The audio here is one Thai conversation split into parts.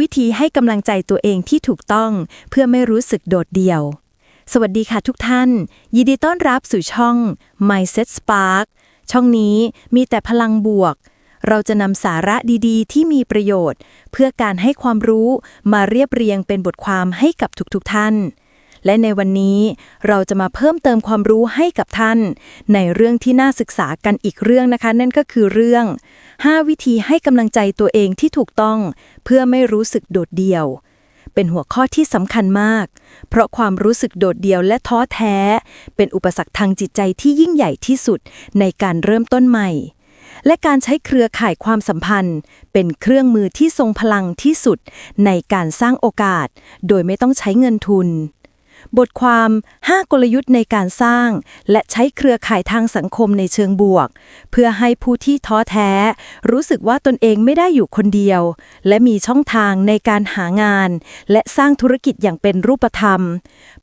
วิธีให้กำลังใจตัวเองที่ถูกต้อง เพื่อไม่รู้สึกโดดเดี่ยว สวัสดีค่ะทุกท่าน ยินดีต้อนรับสู่ช่อง Mindset Spark ช่องนี้มีแต่พลังบวก เราจะนำสาระดีๆ ที่มีประโยชน์ เพื่อการให้ความรู้มาเรียบเรียงเป็นบทความให้กับทุกๆท่าน และในวันนี้เราจะมาเพิ่มเติมความรู้ให้กับท่าน ในเรื่องที่น่าศึกษากันอีกเรื่องนะคะ นั่นก็คือเรื่อง 5 วิธีให้กำลังใจตัวเองที่ถูกต้อง เพื่อไม่รู้สึกโดดเดี่ยว เป็นหัวข้อที่สำคัญมาก เพราะความรู้สึกโดดเดี่ยวและท้อแท้ เป็นอุปสรรคทางจิตใจที่ยิ่งใหญ่ที่สุดในการเริ่มต้นใหม่ และการใช้เครือข่ายความสัมพันธ์ เป็นเครื่องมือที่ทรงพลังที่สุดในการสร้างโอกาส โดยไม่ต้องใช้เงินทุน บทความ 5 กลยุทธ์ในการสร้าง และใช้เครือข่ายทางสังคมในเชิงบวก เพื่อให้ผู้ที่ท้อแท้ รู้สึกว่าตนเองไม่ได้อยู่คนเดียว และมีช่องทางในการหางาน และสร้างธุรกิจอย่างเป็นรูปธรรม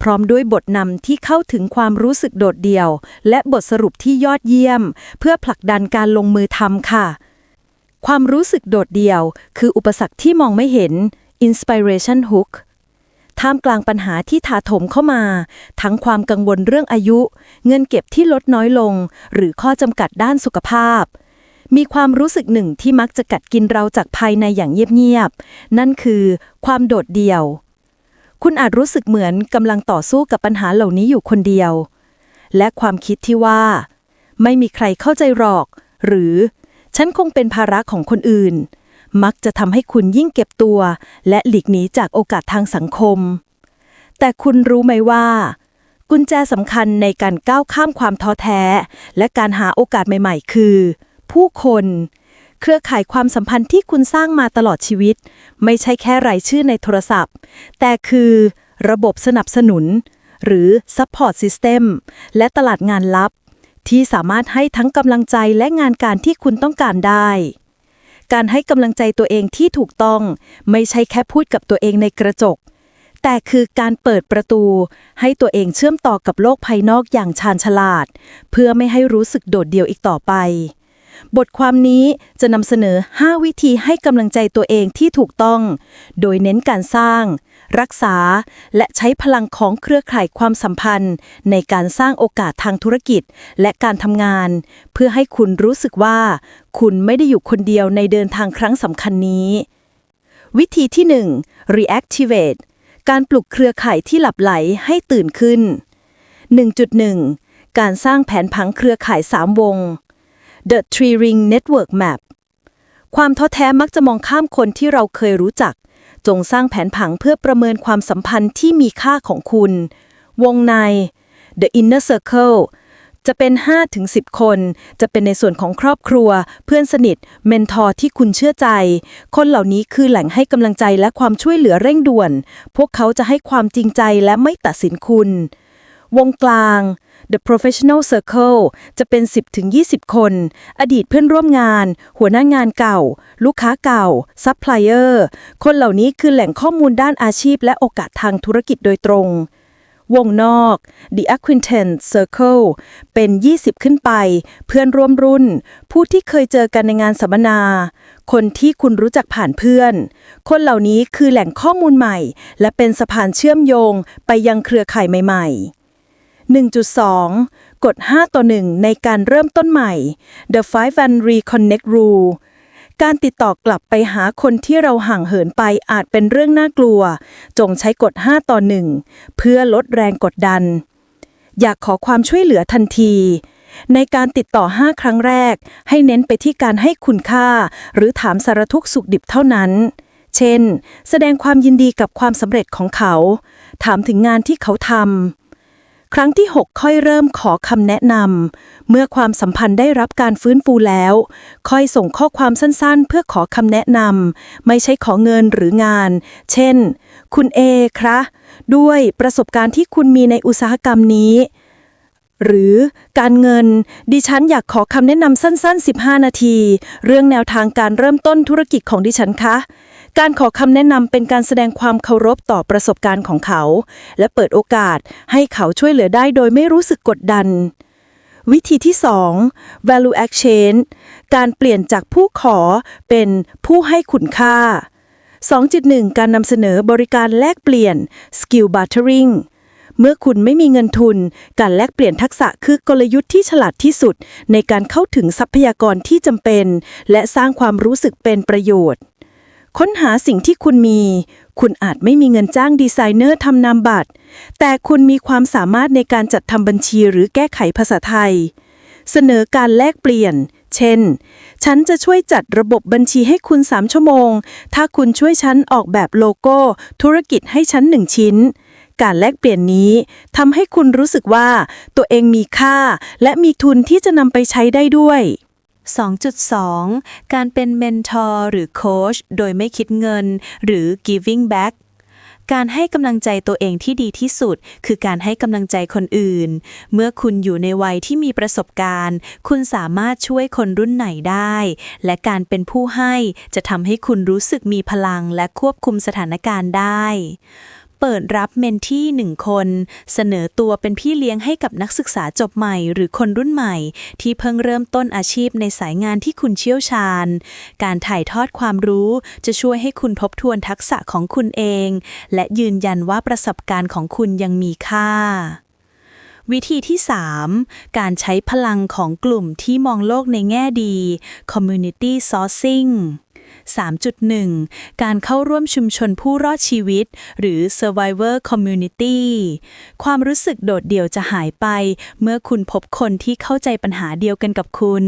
พร้อมด้วยบทนำที่เข้าถึงความรู้สึกโดดเดี่ยว และบทสรุปที่ยอดเยี่ยม เพื่อผลักดันการลงมือทำค่ะ ความรู้สึกโดดเดี่ยว คืออุปสรรคที่มองไม่เห็น inspiration hook ท่ามกลางปัญหาที่ถาโถมเข้ามา ทั้งความกังวลเรื่องอายุ เงินเก็บที่ลดน้อยลง หรือข้อจำกัดด้านสุขภาพ มีความรู้สึกหนึ่งที่มักจะกัดกินเราจากภายในอย่างเงียบๆ นั่นคือความโดดเดี่ยว คุณอาจรู้สึกเหมือนกำลังต่อสู้กับปัญหาเหล่านี้อยู่คนเดียว และความคิดที่ว่า ไม่มีใครเข้าใจหรอก หรือ ฉันคงเป็นภาระของคนอื่น มักจะทำให้คุณยิ่งเก็บตัว และหลีกหนีจากโอกาสทางสังคม แต่คุณรู้ไหมว่า กุญแจสำคัญในการก้าวข้ามความท้อแท้ และการหาโอกาสใหม่ๆ คือ ผู้คน เครือข่ายความสัมพันธ์ที่คุณสร้างมาตลอดชีวิต ไม่ใช่แค่รายชื่อในโทรศัพท์ แต่คือ ระบบสนับสนุน หรือ Support System และตลาดงานลับที่สามารถให้ทั้งกำลังใจและงานการที่คุณต้องการได้ การให้กำลังใจตัวเองที่ถูกต้อง ไม่ใช่แค่พูดกับตัวเองในกระจก แต่คือการเปิดประตู ให้ตัวเองเชื่อมต่อกับโลกภายนอกอย่างชาญฉลาด เพื่อไม่ให้รู้สึกโดดเดี่ยวอีกต่อไป บทความนี้จะนำเสนอ 5 วิธีให้กำลังใจตัวเองที่ถูกต้อง โดยเน้นการสร้าง รักษา และใช้พลังของเครือข่ายความสัมพันธ์ ในการสร้างโอกาสทางธุรกิจ และการทำงาน เพื่อให้คุณรู้สึกว่า คุณไม่ได้อยู่คนเดียวในเดินทางครั้งสำคัญนี้ วิธีที่ 1 reactivate การปลุกเครือข่ายที่หลับไหลให้ตื่นขึ้น 1.1 การสร้างแผนผังเครือข่าย 3 วง The Three Ring Network Map ความท้อแท้มักจะมองข้ามคนที่เราเคยรู้จัก จงสร้างแผนผังเพื่อประเมินความสัมพันธ์ที่มีค่าของคุณ วงใน The Inner Circle จะเป็น 5-10 คน จะเป็นในส่วนของครอบครัว เพื่อนสนิท เมนทอร์ที่คุณเชื่อใจ คนเหล่านี้คือแหล่งให้กำลังใจและความช่วยเหลือเร่งด่วน พวกเขาจะให้ความจริงใจและไม่ตัดสินคุณ วงกลาง The Professional Circle จะเป็น 10-20 คน อดีตเพื่อนร่วมงาน หัวหน้างานเก่า ลูกค้าเก่าซัพพลายเออร์คนเหล่านี้คือแหล่งข้อมูลด้านอาชีพ และโอกาสทางธุรกิจโดยตรง วงนอก The Acquaintance Circle เป็น 20 ขึ้นไป เพื่อนร่วมรุ่น ผู้ที่เคยเจอกันในงานสัมมนาคนที่คุณรู้จักผ่านเพื่อน คนเหล่านี้คือแหล่งข้อมูลใหม่ และเป็นสะพานเชื่อมโยงไปยังเครือข่ายใหม่ ๆ 1.2 กฎ 5 ต่อ 1 ในการเริ่มต้นใหม่ The 5 and Reconnect Rule การติดต่อกลับไปหาคนที่เราห่างเหินไปอาจเป็นเรื่องน่ากลัว จงใช้กฎ 5 ต่อ 1 เพื่อลดแรงกดดัน อยากขอความช่วยเหลือทันที ในการติดต่อ 5 ครั้งแรก ให้เน้นไปที่การให้คุณค่า หรือถามสารทุกสุขดิบเท่านั้น เช่น แสดงความยินดีกับความสำเร็จของเขา ถามถึงงานที่เขาทำ ครั้งที่ 6 ค่อยเริ่มขอคำแนะนำ เมื่อความสัมพันธ์ได้รับการฟื้นฟูแล้ว ค่อยส่งข้อความสั้นๆ เพื่อขอคำแนะนำ ไม่ใช่ขอเงินหรืองาน เช่น คุณเอครับด้วยประสบการณ์ที่คุณมีในอุตสาหกรรมนี้ หรือการเงิน ดิฉันอยากขอคำแนะนำสั้น ๆ 15 นาที เรื่องแนวทางการเริ่มต้นธุรกิจของดิฉันคะ การขอคำแนะนำเป็นการแสดงความเคารพต่อประสบการณ์ของเขา และเปิดโอกาสให้เขาช่วยเหลือได้โดยไม่รู้สึกกดดัน วิธีที่ 2 value exchange การเปลี่ยนจากผู้ขอเป็นผู้ให้คุณค่า 2.1 การนำเสนอบริการแลกเปลี่ยน Skill Bartering เมื่อคุณไม่มีเงินทุน การแลกเปลี่ยนทักษะคือกลยุทธ์ที่ฉลาดที่สุด ในการเข้าถึงทรัพยากรที่จำเป็น และสร้างความรู้สึกเป็นประโยชน์ ค้นหาสิ่งที่คุณมี คุณอาจไม่มีเงินจ้างดีไซเนอร์ทำนามบัตร แต่คุณมีความสามารถในการจัดทำบัญชีหรือแก้ไขภาษาไทย เสนอการแลกเปลี่ยน เช่น ฉันจะช่วยจัดระบบบัญชีให้คุณ 3 ชั่วโมง ถ้าคุณช่วยฉันออกแบบโลโก้ ธุรกิจให้ฉันหนึ่งชิ้น การแลกเปลี่ยนนี้ทำให้คุณรู้สึกว่า ตัวเองมีค่า และมีทุนที่จะนำไปใช้ได้ด้วย 2.2 การเป็นเมนทอร์หรือโค้ชโดยไม่คิดเงิน หรือ giving back การให้กำลังใจตัวเองที่ดีที่สุด คือการให้กำลังใจคนอื่น เมื่อคุณอยู่ในวัยที่มีประสบการณ์ คุณสามารถช่วยคนรุ่นไหนได้ และการเป็นผู้ให้จะทำให้คุณรู้สึกมีพลังและควบคุมสถานการณ์ได้ เปิดรับเมนที่หนึ่งคน เสนอตัวเป็นพี่เลี้ยงให้กับนักศึกษาจบใหม่หรือคนรุ่นใหม่ ที่เพิ่งเริ่มต้นอาชีพในสายงานที่คุณเชี่ยวชาญ การถ่ายทอดความรู้จะช่วยให้คุณทบทวนทักษะของคุณเอง และยืนยันว่าประสบการณ์ของคุณยังมีค่าวิธีที่ 3 การใช้พลังของกลุ่มที่มองโลกในแง่ดี community sourcing 3.1 การเข้าร่วมชุมชนผู้รอดชีวิต หรือ survivor community ความรู้สึกโดดเดี่ยวจะหายไป เมื่อคุณพบคนที่เข้าใจปัญหาเดียวกันกับคุณ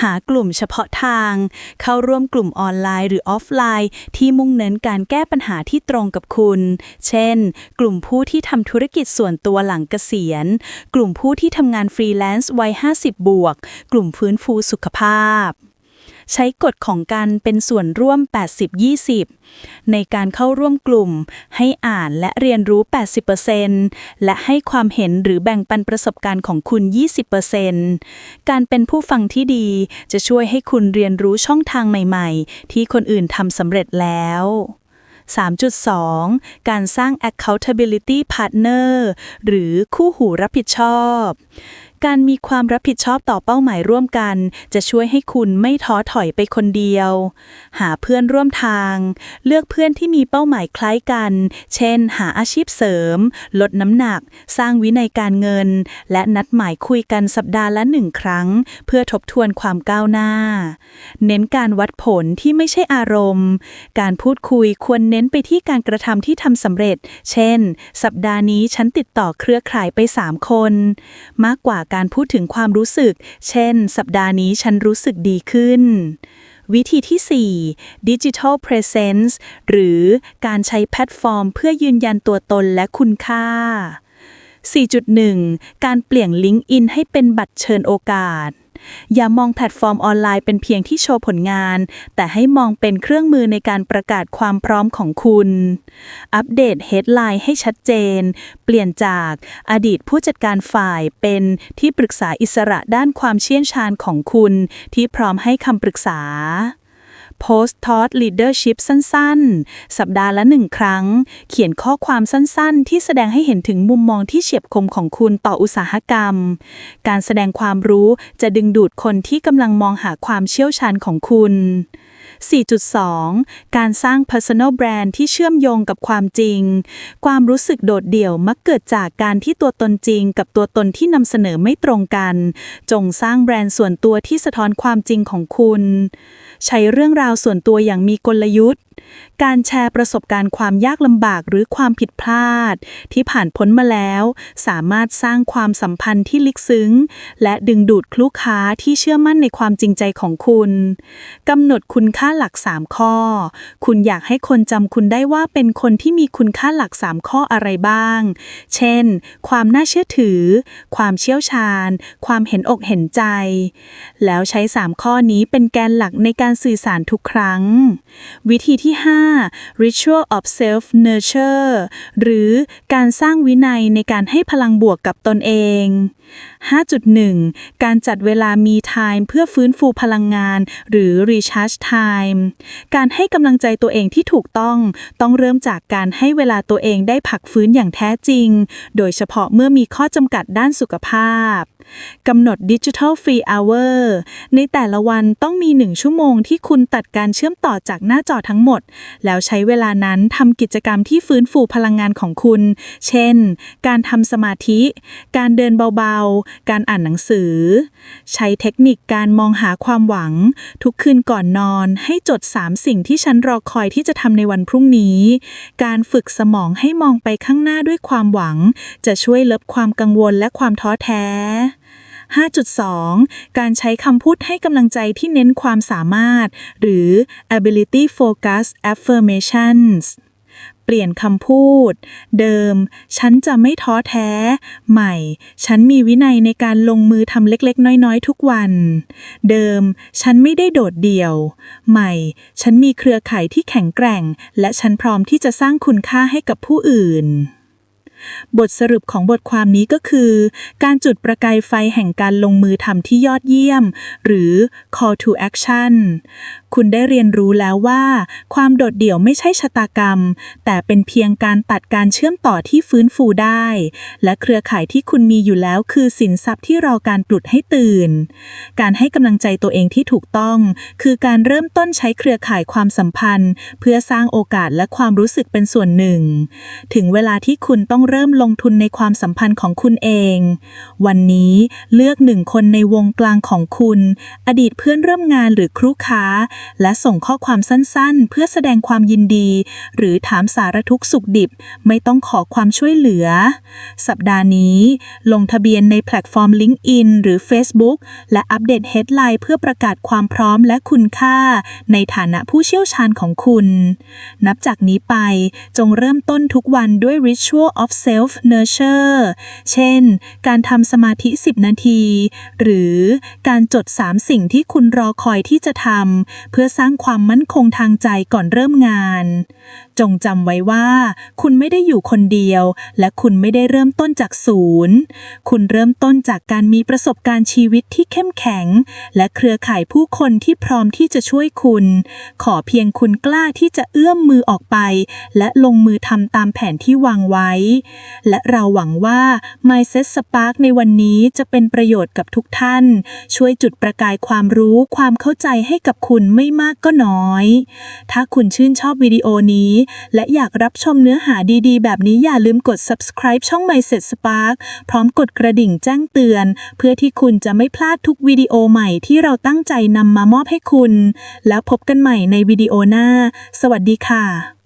หากลุ่มเฉพาะทาง เข้าร่วมกลุ่มออนไลน์หรือออฟไลน์ ที่มุ่งเน้นการแก้ปัญหาที่ตรงกับคุณ เช่น กลุ่มผู้ที่ทำธุรกิจส่วนตัวหลังเกษียณ กลุ่มผู้ที่ทำงานฟรีแลนซ์วัย 50 บวก กลุ่มฟื้นฟูสุขภาพ ใช้กฎของการเป็นส่วนร่วม 80-20 ในการเข้าร่วมกลุ่ม ให้อ่านและเรียนรู้ 80%และให้ความเห็นหรือแบ่งปันประสบการณ์ของคุณ 20%การเป็นผู้ฟังที่ดีจะช่วยให้คุณเรียนรู้ช่องทางใหม่ ๆ ที่คนอื่นทำสำเร็จแล้ว 3.2 การสร้าง accountability partner หรือคู่หูรับผิดชอบ การมีความรับผิดชอบต่อเป้าหมายร่วมกัน จะช่วยให้คุณไม่ท้อถอยไปคนเดียว หาเพื่อนร่วมทาง เลือกเพื่อนที่มีเป้าหมายคล้ายกัน เช่น หาอาชีพเสริม ลดน้ำหนัก สร้างวินัยการเงิน และนัดหมายคุยกันสัปดาห์ละหนึ่งครั้ง เพื่อทบทวนความก้าวหน้า เน้นการวัดผลที่ไม่ใช่อารมณ์ การพูดคุยควรเน้นไปที่การกระทำที่ทำสำเร็จ เช่น สัปดาห์นี้ฉันติดต่อเครือข่ายไป 3 คน มากกว่าการพูดถึงความรู้สึก เช่น สัปดาห์นี้ฉันรู้สึกดีขึ้น วิธีที่ 4 Digital Presence หรือการใช้แพลตฟอร์ม เพื่อยืนยันตัวตนและคุณค่า 4.1 การเปลี่ยนลิงก์อินให้เป็นบัตรเชิญโอกาส อย่ามองแพลตฟอร์มออนไลน์เป็นเพียงที่โชว์ผลงาน แต่ให้มองเป็นเครื่องมือในการประกาศความพร้อมของคุณ อัปเดตเฮดไลน์ให้ชัดเจน เปลี่ยนจากอดีตผู้จัดการฝ่ายเป็นที่ปรึกษาอิสระด้านความเชี่ยวชาญของคุณ ที่พร้อมให้คำปรึกษา Post Thought Leadership สั้นๆ สัปดาห์ละหนึ่งครั้ง เขียนข้อความสั้นๆ ที่แสดงให้เห็นถึงมุมมองที่เฉียบคมของคุณต่ออุตสาหกรรม การแสดงความรู้จะดึงดูดคนที่กำลังมองหาความเชี่ยวชาญของคุณ 4.2 การสร้าง personal brand ที่เชื่อมโยงกับความจริง ความรู้สึกโดดเดี่ยวมักเกิดจากการที่ตัวตนจริง กับตัวตนที่นำเสนอไม่ตรงกัน จงสร้างแบรนด์ส่วนตัวที่สะท้อนความจริงของคุณ ใช้เรื่องราวส่วนตัวอย่างมีกลยุทธ์การแชร์ประสบการณ์ความยากลำบากหรือความผิดพลาด ที่ผ่านพ้นมาแล้ว สามารถสร้างความสัมพันธ์ที่ลึกซึ้ง และดึงดูดลูกค้าที่เชื่อมั่นในความจริงใจของคุณกำหนดคุณค่าหลัก 3 ข้อ คุณอยากให้คนจำคุณได้ว่าเป็นคนที่มีคุณค่าหลัก 3 ข้ออะไรบ้าง เช่น ความน่าเชื่อถือ ความเชี่ยวชาญ ความเห็นอกเห็นใจ แล้วใช้ 3 ข้อนี้เป็นแกนหลักในการสื่อสารทุกครั้ง วิธีที่ 5 ritual of self nurture หรือการสร้างวินัยในการให้พลังบวกกับตนเอง 5.1 การจัดเวลามี time เพื่อฟื้นฟูพลังงาน หรือ recharge time การให้กำลังใจตัวเองที่ถูกต้อง ต้องเริ่มจากการให้เวลาตัวเองได้พักฟื้นอย่างแท้จริง โดยเฉพาะเมื่อมีข้อจำกัดด้านสุขภาพ กำหนด Digital Free Hour ในแต่ละวันต้องมี 1 ชั่วโมงที่คุณตัดการเชื่อมต่อจากหน้าจอทั้งหมด แล้วใช้เวลานั้นทำกิจกรรมที่ฟื้นฟูพลังงานของคุณ เช่น การทำสมาธิ การเดินเบาๆ การอ่านหนังสือ ใช้เทคนิคการมองหาความหวัง ทุกคืนก่อนนอนให้จด 3 สิ่งที่ฉันรอคอยที่จะทำในวันพรุ่งนี้ การฝึกสมองให้มองไปข้างหน้าด้วยความหวัง จะช่วยลดความกังวลและความท้อแท้ 5.2 การใช้คำพูดให้กำลังใจที่เน้นความสามารถ หรือ ability focus affirmations เปลี่ยนคำพูด เดิม ฉันจะไม่ท้อแท้ ใหม่ ฉันมีวินัยในการลงมือทำเล็กๆ น้อยๆ ทุกวัน เดิม ฉันไม่ได้โดดเดี่ยว ใหม่ ฉันมีเครือข่ายที่แข็งแกร่ง และฉันพร้อมที่จะสร้างคุณค่าให้กับผู้อื่น บทสรุปของบทความนี้ก็คือ การจุดประกายไฟแห่งการลงมือทำที่ยอดเยี่ยม หรือ call to action คุณได้เรียนรู้แล้วว่า ความโดดเดี่ยวไม่ใช่ชะตากรรม แต่เป็นเพียงการตัดการเชื่อมต่อที่ฟื้นฟูได้ และเครือข่ายที่คุณมีอยู่แล้วคือสินทรัพย์ที่รอการปลุดให้ตื่น การให้กำลังใจตัวเองที่ถูกต้อง คือการเริ่มต้นใช้เครือข่ายความสัมพันธ์ เพื่อสร้างโอกาสและความรู้สึกเป็นส่วนหนึ่ง ถึงเวลาที่คุณต้องเริ่มลงทุนในความสัมพันธ์ของคุณเอง วันนี้เลือกหนึ่งคนในวงกลางของคุณ อดีตเพื่อนร่วมงานหรือครูค้า และส่งข้อความสั้นๆ เพื่อแสดงความยินดี หรือถามสารทุกขสุขดิบ ไม่ต้องขอความช่วยเหลือ สัปดาห์นี้ ลงทะเบียนในแพลตฟอร์ม LinkedIn หรือ Facebook และอัปเดต Headline เพื่อประกาศความพร้อมและคุณค่า ในฐานะผู้เชี่ยวชาญของคุณ นับจากนี้ไปจงเริ่มต้นทุกวันด้วย Ritual of Self Nurture เช่น การทำสมาธิ 10 นาที หรือการจด 3 สิ่งที่คุณรอคอยที่จะทำเพื่อสร้างความมั่นคงทางใจก่อนเริ่มงาน จงจำไว้ว่า คุณไม่ได้อยู่คนเดียว และคุณไม่ได้เริ่มต้นจากศูนย์ คุณเริ่มต้นจากการมีประสบการณ์ชีวิตที่เข้มแข็ง และเครือข่ายผู้คนที่พร้อมที่จะช่วยคุณ ขอเพียงคุณกล้าที่จะเอื้อมมือออกไป และลงมือทำตามแผนที่วางไว้และเราหวังว่า Mindset Spark ในวันนี้จะเป็นประโยชน์กับทุกท่าน ช่วยจุดประกายความรู้ความเข้าใจให้กับคุณไม่มากก็น้อย ถ้าคุณชื่นชอบวิดีโอนี้ และอยากรับชมเนื้อหาดีๆ แบบนี้อย่าลืมกด subscribe ช่อง Mindset Spark พร้อมกดกระดิ่งแจ้งเตือน เพื่อที่คุณจะไม่พลาดทุกวิดีโอใหม่ที่เราตั้งใจนำมามอบให้คุณ แล้วพบกันใหม่ในวิดีโอหน้า สวัสดีค่ะ